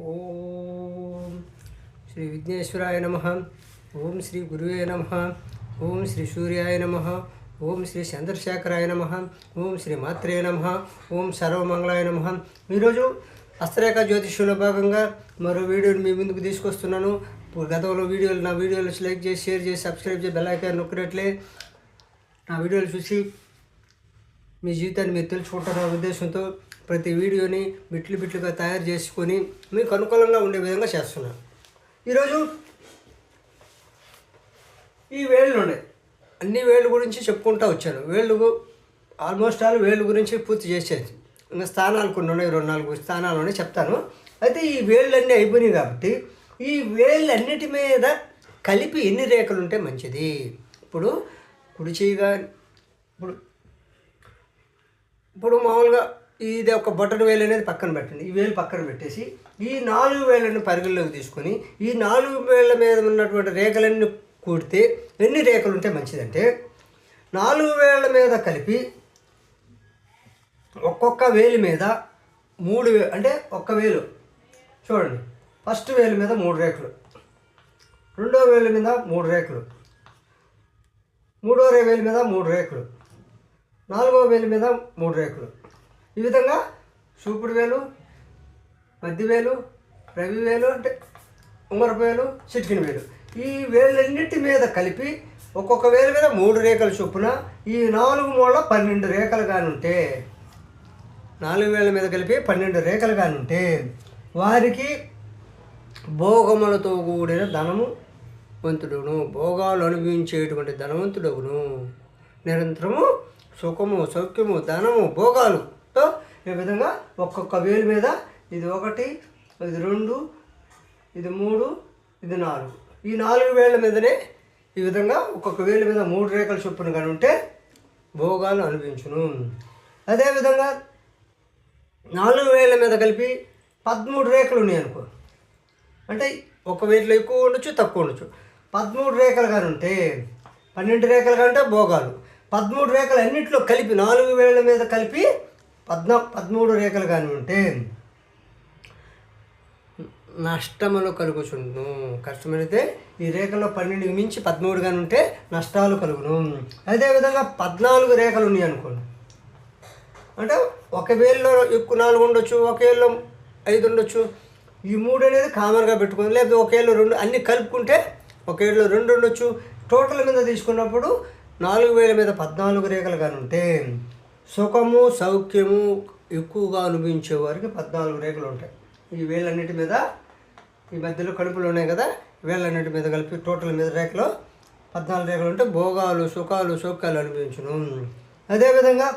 ఓం శ్రీ విఘ్నేశ్వరాయ నమ ఓం శ్రీ గురువే నమ ఓం శ్రీ సూర్యాయ నమ ఓం శ్రీ చంద్రశేఖరాయ నమ ఓం శ్రీ మాత్రే నమ ఓం సర్వమంగళాయ నమ. ఈరోజు హస్తరేఖ జ్యోతిష్యంలో భాగంగా మరో వీడియోని మీ ముందుకు తీసుకొస్తున్నాను. గతంలో వీడియోలు నా వీడియోలు లైక్ చేసి షేర్ చేసి సబ్స్క్రైబ్ చేసి బెల్ ఐకాన్ నొక్కినట్లే నా వీడియోలు చూసి మీ జీవితాన్ని మీరు తెలుసుకుంటారు ఉద్దేశంతో ప్రతి వీడియోని బిట్లు బిట్లుగా తయారు చేసుకొని మీకు అనుకూలంగా ఉండే విధంగా చేస్తున్నాను ఈరోజు ఈ వేళ్ళు ఉన్నాయి అన్ని వేళ్ళు గురించి చెప్పుకుంటూ వచ్చాను. వేళ్ళు ఆల్మోస్ట్ ఆల్ వేళ్ళు గురించి పూర్తి చేసేది. ఇంకా స్థానాలు కొన్ని ఉన్నాయి రెండు నాలుగు స్థానాలు ఉన్నాయి చెప్తాను. అయితే ఈ వేళ్ళన్నీ అయిపోయినాయి కాబట్టి ఈ వేళ్ళన్నిటి మీద కలిపి ఎన్ని రేఖలు ఉంటే మంచిది? ఇప్పుడు కుడి చేయగా ఇప్పుడు ఇప్పుడు మామూలుగా ఇది ఒక బొట్టడు వేలు అనేది పక్కన పెట్టండి. ఈ వేలు పక్కన పెట్టేసి ఈ నాలుగు వేలను పరిగణలోకి తీసుకొని ఈ నాలుగు వేల మీద ఉన్నటువంటి రేఖలన్నీ కూడితే ఎన్ని రేఖలు ఉంటే మంచిదంటే నాలుగు వేల మీద కలిపి ఒక్కొక్క వేలు మీద మూడు వే అంటే ఒక్క వేలు. చూడండి. ఫస్ట్ వేలు మీద మూడు రేఖలు. రెండో వేలు మీద మూడు రేఖలు. మూడో వేలు మీద మూడు రేఖలు. నాలుగో వేలు మీద మూడు రేకులు ఈ విధంగా చూపుడు వేలు మధ్య వేలు రవి వేలు అంటే ఉంగరపు వేలు చిటికిన వేలు. ఈ వేలన్నిటి మీద కలిపి ఒక్కొక్క వేలు మీద మూడు రేఖలు చొప్పున ఈ నాలుగు మూల పన్నెండు రేఖలు కానుంటే నాలుగు వేల మీద కలిపి పన్నెండు రేఖలు కానుంటే వారికి భోగములతో కూడిన ధనము వంతుడును. భోగాలు అనుభవించేటువంటి ధనవంతుడును నిరంతరము సుఖము సౌఖ్యము ధనము భోగాలు సో ఈ విధంగా ఒక్కొక్క వేలు మీద ఇది ఒకటి ఇది రెండు ఇది మూడు ఇది నాలుగు. ఈ నాలుగు వేల మీదనే ఈ విధంగా ఒక్కొక్క వేలు మీద మూడు రేఖల చొప్పున కానీ ఉంటే భోగాలు అనిపించును అదేవిధంగా నాలుగు వేల మీద కలిపి పదమూడు రేఖలు ఉన్నాయి అనుకో. అంటే ఒక వేటిలో ఎక్కువ ఉండొచ్చు తక్కువ ఉండొచ్చు. పదమూడు రేఖలు కానీ ఉంటే పన్నెండు రేఖలు కంటే భోగాలు. పదమూడు రేఖలు అన్నింటిలో కలిపి నాలుగు వేల మీద కలిపి పద్నా పదమూడు రేఖలు కానీ ఉంటే నష్టములు కలుగుచుండును. కష్టమైతే ఈ రేఖలో పన్నెండుకి మించి పదమూడు కానీ ఉంటే నష్టాలు కలుగును. అదేవిధంగా పద్నాలుగు రేఖలు ఉన్నాయి అనుకోండి. అంటే ఒక వేల్లో ఎక్కువ నాలుగు ఉండొచ్చు ఒకేళ్ళలో ఐదు ఉండొచ్చు. ఈ మూడు అనేది కామన్గా పెట్టుకుంది లేకపోతే ఒకేళ్ళు రెండు అన్నీ కలుపుకుంటే ఒకేళ్ళు రెండు ఉండొచ్చు. టోటల్ మీద తీసుకున్నప్పుడు నాలుగు వేల మీద పద్నాలుగు రేఖలు కానీ ఉంటే సుఖము సౌఖ్యము ఎక్కువగా అనుభవించే వారికి పద్నాలుగు రేఖలు ఉంటాయి. ఈ వేలన్నిటి మీద ఈ మధ్యలో కడుపులు ఉన్నాయి కదా వేలన్నిటి మీద కలిపి టోటల్ మీద రేఖలో పద్నాలుగు రేఖలు ఉంటే భోగాలు సుఖాలు సౌఖ్యాలు అనుభవించును. అదేవిధంగా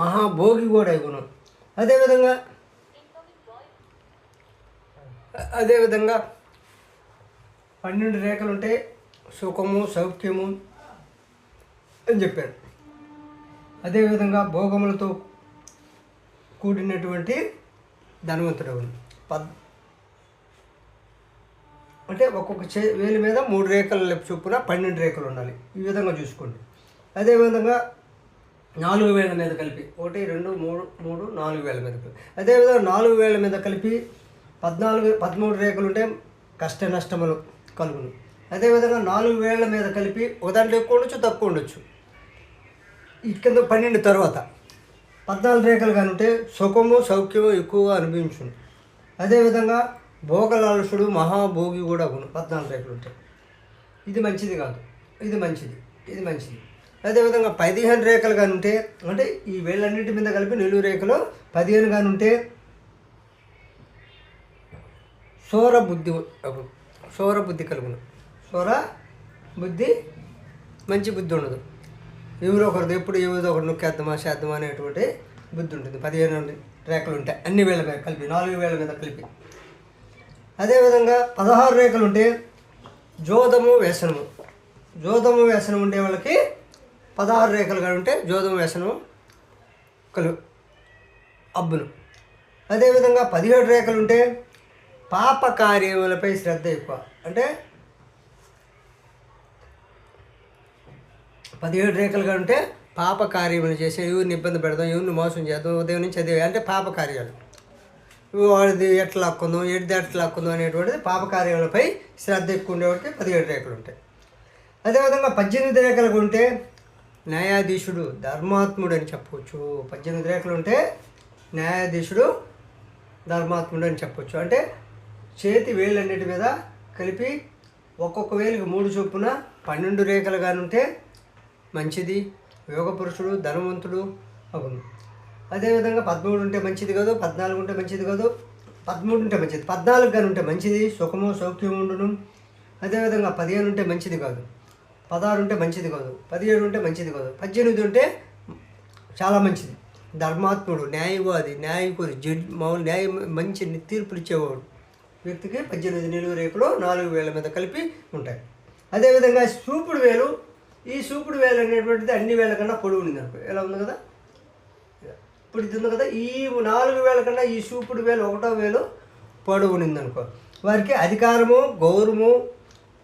మహాభోగి కూడా ఇవ్వను అదేవిధంగా అదేవిధంగా పన్నెండు రేఖలు ఉంటే సుఖము సౌఖ్యము అని చెప్పారు. అదేవిధంగా భోగములతో కూడినటువంటి ధనవంతుడు పద్ అంటే ఒక్కొక్క చే వేలి మీద మూడు రేఖల చొప్పున పన్నెండు రేఖలు ఉండాలి. ఈ విధంగా చూసుకోండి. అదేవిధంగా నాలుగు వేల మీద కలిపి ఒకటి రెండు మూడు మూడు నాలుగు వేల మీద కలిపి. అదేవిధంగా నాలుగు వేల మీద కలిపి పద్నాలుగు పదమూడు రేఖలు ఉంటే కష్ట నష్టములు కలుగును. అదేవిధంగా నాలుగు వేల మీద కలిపి ఒక ఎక్కువ ఉండొచ్చు తక్కువ ఉండొచ్చు. ఇక్కడ కింద పన్నెండు తర్వాత. పద్నాలుగు రేఖలు కానీ ఉంటే సుఖము సౌఖ్యము ఎక్కువగా అనిపించుంది అదేవిధంగా భోగలాలసుడు మహాభోగి కూడా గుణ పద్నాలుగు రేఖలు ఉంటాయి ఇది మంచిది కాదు. ఇది మంచిది. ఇది మంచిది. అదేవిధంగా పదిహేను రేఖలు కానీ ఉంటే అంటే ఈ వేళ్ళన్నింటి మీద కలిపి నిలువు రేఖలు పదిహేను కానీ ఉంటే సౌర బుద్ధి సౌర బుద్ధి కలుగును. సౌర బుద్ధి మంచి బుద్ధి ఉండదు. ఎవరో ఒకరిది ఎప్పుడు ఏదో ఒకటి నొక్కేద్దామా చేద్దామా అనేటువంటి బుద్ధి ఉంటుంది. పదిహేను రేఖలు ఉంటాయి. అన్ని వేల మీద కలిపి నాలుగు వేల మీద కలిపి. అదేవిధంగా పదహారు రేఖలు ఉంటే జోదము వ్యసనము. జోదము వ్యసనం ఉండే వాళ్ళకి పదహారు రేఖలు కానీ ఉంటే జోదము వ్యసనం కలు అబ్బును అదేవిధంగా పదిహేడు రేఖలు ఉంటే పాప కార్యములపై శ్రద్ధ ఎక్కువ. అంటే పదిహేడు రేఖలుగా ఉంటే పాప కార్యములు చేసే ఎవరిని ఇబ్బంది పెడదాం ఎవరిని మోసం చేద్దాం ఉదయం నుంచి అదే అంటే పాప కార్యాలు. వాడిది ఎట్లా లాక్కుందాం ఎడిది ఎట్లా లాక్కుందాం అనేటువంటిది పాపకార్యాలపై శ్రద్ధ ఎక్కువ ఉండేవాడికి పదిహేడు రేఖలు ఉంటాయి. అదేవిధంగా పద్దెనిమిది రేఖలు ఉంటే న్యాయాధీశుడు ధర్మాత్ముడు అని చెప్పవచ్చు. పద్దెనిమిది రేఖలు ఉంటే న్యాయాధీశుడు ధర్మాత్ముడు అని చెప్పవచ్చు. అంటే చేతి వేలన్నిటి మీద కలిపి ఒక్కొక్క వేలుకి మూడు చొప్పున పన్నెండు రేఖలు కానుంటే ఉంటే మంచిది. యోగ పురుషుడు ధనవంతుడు అవును. అదేవిధంగా పదమూడు ఉంటే మంచిది కాదు పద్నాలుగు ఉంటే మంచిది కాదు పదమూడు ఉంటే మంచిది పద్నాలుగు కానీ ఉంటే మంచిది సుఖము సౌఖ్యం ఉండును. అదేవిధంగా పదిహేను ఉంటే మంచిది కాదు పదహారు ఉంటే మంచిది కాదు పదిహేడు ఉంటే మంచిది కాదు పద్దెనిమిది ఉంటే చాలా మంచిది. ధర్మాత్ముడు న్యాయవాది న్యాయకుడు జడ్ మామూలు న్యాయ మంచి తీర్పులు ఇచ్చేవాడు. వ్యక్తికి పద్దెనిమిది నిలువు రేపులో నాలుగు వేల మీద కలిపి ఉంటాయి. అదేవిధంగా సూపుడు వేలు ఈ సూపుడు వేలు అనేటువంటిది అన్ని వేల కన్నా పొడవు ఉంది అనుకో. ఎలా ఉంది కదా? ఇప్పుడు ఇది ఉంది కదా? ఈ నాలుగు వేల కన్నా ఈ సూపుడు వేలు ఒకటో వేలు పొడవు ఉంది అనుకో. వారికి అధికారము గౌరవము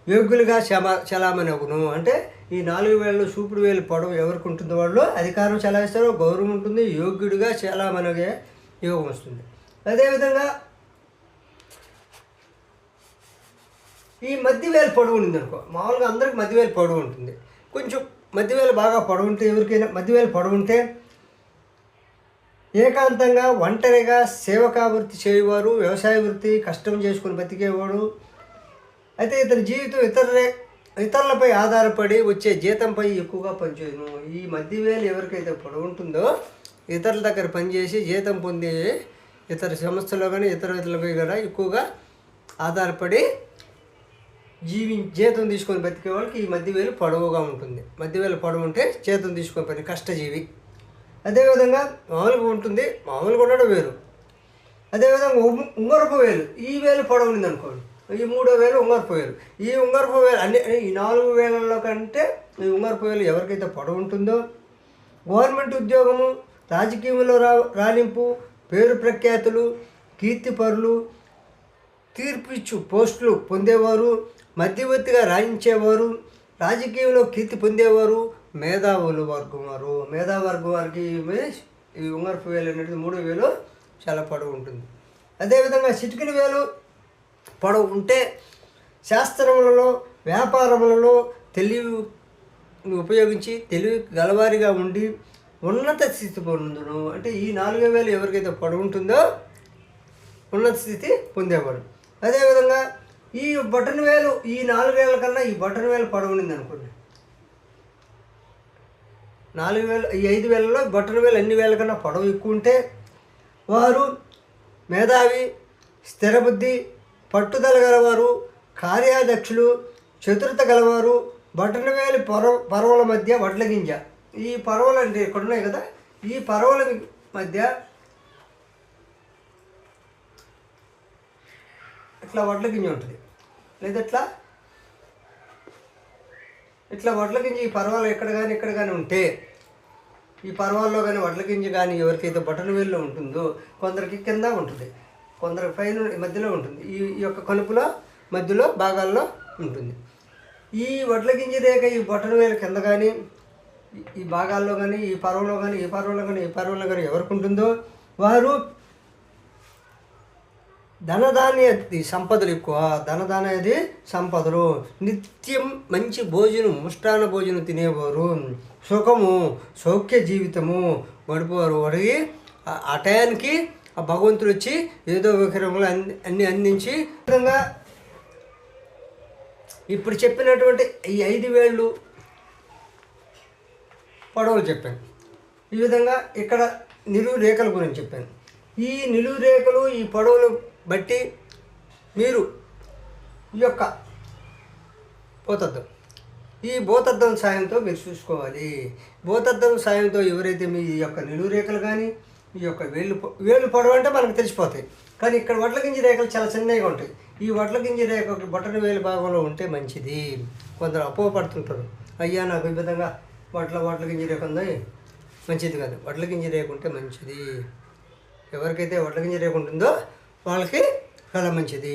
యోగ్యులుగా చమా చలామణి అంటే ఈ నాలుగు వేలు సూపుడు వేలు పొడవు ఎవరికి ఉంటుందో వాళ్ళు అధికారం చలాయిస్తారో గౌరవం ఉంటుంది యోగ్యుడిగా చలామణిగే యోగం వస్తుంది. అదేవిధంగా ఈ మధ్య వేలు పొడవు ఉంది అనుకో. మామూలుగా అందరికి మధ్య వేలు పొడవు ఉంటుంది. కొంచెం మధ్య వేలు బాగా పొడవుంటే ఎవరికైనా మధ్యవేలు పొడవుంటే ఏకాంతంగా ఒంటరిగా సేవకా వృత్తి చేయవారు వ్యవసాయ వృత్తి కష్టం చేసుకుని బతికేవాడు అయితే ఇతని జీవితం ఇతరులే ఇతరులపై ఆధారపడి వచ్చే జీతంపై ఎక్కువగా పనిచేయను. ఈ మధ్య వేలు ఎవరికైతే పొడవుంటుందో ఇతరుల దగ్గర పనిచేసి జీతం పొంది ఇతర సంస్థలో కానీ ఇతర ఇతరులపై కూడా ఎక్కువగా ఆధారపడి జీవి జీతం తీసుకొని బతికే వాళ్ళకి ఈ మధ్య వేలు పొడవుగా ఉంటుంది. మధ్య వేలు పొడవు ఉంటే జీతం తీసుకొని పని కష్టజీవి. అదేవిధంగా మామూలుగా ఉంటుంది మామూలుగా ఉండడం వేరు. అదేవిధంగా ఉంగరపు వేలు ఈ వేలు పొడవు ఉంది అనుకోండి. ఈ మూడో వేలు ఉంగరపు వేలు. ఈ ఉంగరపు వేలు అన్ని ఈ నాలుగు వేలలో కంటే ఈ ఉంగరపు వేలు ఎవరికైతే పొడవు ఉంటుందో గవర్నమెంట్ ఉద్యోగము రాజకీయంలో రా రాణింపు పేరు ప్రఖ్యాతులు కీర్తిపరులు తీర్పు ఇచ్చు పోస్టులు పొందేవారు మధ్యవర్తిగా రాణించేవారు రాజకీయంలో కీర్తి పొందేవారు మేధావులు వర్గం వారు. మేధావర్గం వారికి ఈ- ఉంగరపు వేలు అనేది మూడు వేలు చాలా పొడవు ఉంటుంది. అదేవిధంగా చిటికల వేలు పొడవు ఉంటే శాస్త్రములలో వ్యాపారములలో తెలివి ఉపయోగించి తెలివి గలవారిగా ఉండి ఉన్నత స్థితి పొందును. అంటే ఈ నాలుగు వేలు ఎవరికైతే పొడవు ఉంటుందో ఉన్నత స్థితి పొందేవాడు. అదేవిధంగా ఈ బటన్ వేలు ఈ నాలుగు వేల కన్నా ఈ బటన్ వేలు పొడవునింది అనుకోండి. నాలుగు వేలు ఈ ఐదు వేలలో బటన్ వేలు అన్ని వేల కన్నా పొడవు ఎక్కువ ఉంటే వారు మేధావి స్థిరబుద్ధి పట్టుదల గలవారు కార్యాధ్యక్షులు చతురత గలవారు బటన్ వేలు పర్వ పర్వల మధ్య వడ్ల గింజ ఈ పర్వలు అంటే ఇక్కడ ఉన్నాయి కదా? ఈ పర్వల మధ్య ఇట్లా వడ్ల గింజ ఉంటుంది. లేదా ఇట్లా ఇట్లా వడ్ల గింజ ఈ పర్వాలు ఎక్కడ కానీ ఇక్కడ కానీ ఉంటే ఈ పర్వాల్లో కానీ వడ్ల గింజ కానీ ఎవరికైతే బటన్ వేల్లో ఉంటుందో కొందరికి కింద ఉంటుంది. కొందరికి పైన మధ్యలో ఉంటుంది. ఈ యొక్క కలుపులో మధ్యలో భాగాల్లో ఉంటుంది. ఈ వడ్ల గింజ రేఖ ఈ బటన్ వేలు కింద కానీ ఈ- భాగాల్లో కానీ ఈ పర్వలో కానీ ఈ పర్వలో కానీ ఈ పర్వలో కానీ ఎవరికి ఉంటుందో వారు ధనధాన్య సంపదలు ఎక్కువ ధనధాన్యది సంపదలు. నిత్యం మంచి భోజనం ముష్టాన భోజనం తినేవారు. సుఖము సౌఖ్య జీవితము గడిపేవారు. వాడికి ఆ- టయానికి ఆ భగవంతుడు వచ్చి ఏదో విగ్రహంలో అన్ని అన్ని అందించి ఈ విధంగా ఇప్పుడు చెప్పినటువంటి ఈ ఐదు వేళ్ళు పడవలు చెప్పాను. ఈ విధంగా ఇక్కడ నిలువు రేఖల గురించి చెప్పాను. ఈ నిలువు రేఖలు ఈ పడవలు బట్టి మీరు ఈ యొక్క భూతద్దం. ఈ భూతద్దం సాయంతో మీరు చూసుకోవాలి. భూతద్దం సాయంతో ఎవరైతే మీ ఈ యొక్క నిలువు రేఖలు కానీ ఈ యొక్క వేళ్ళు వేళ్ళు పొడవు అంటే మనకు తెలిసిపోతాయి. కానీ ఇక్కడ వడ్ల గింజ రేఖలు చాలా చిన్నగా ఉంటాయి. ఈ వడ్ల గింజ రేఖ ఒక బొట్టన వేలు భాగంలో ఉంటే మంచిది. కొందరు అపోహపడుతుంటారు. అయ్యా నాకు ఈ విధంగా వడ్ల వడ్ల గింజ రేఖ ఉంది మంచిది కాదు. వడ్ల గింజ రేఖ ఉంటే మంచిది. ఎవరికైతే వడ్ల గింజ రేఖ ఉంటుందో వాళ్ళకి చాలా మంచిది.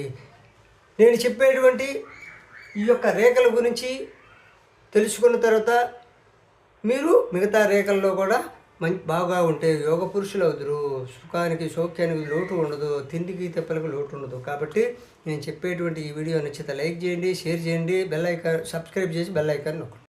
నేను చెప్పేటువంటి ఈ యొక్క రేఖల గురించి తెలుసుకున్న తర్వాత మీరు మిగతా రేఖల్లో కూడా మంచి బాగా ఉంటే యోగ పురుషులు అవుతురు సుఖానికి సౌఖ్యానికి లోటు ఉండదు. తిండికి తెప్పలకు లోటు ఉండదు. కాబట్టి నేను చెప్పేటువంటి ఈ వీడియో నచ్చితే లైక్ చేయండి షేర్ చేయండి బెల్ ఐకాన్ సబ్స్క్రైబ్ చేసి బెల్ ఐకాన్ నొక్కండి.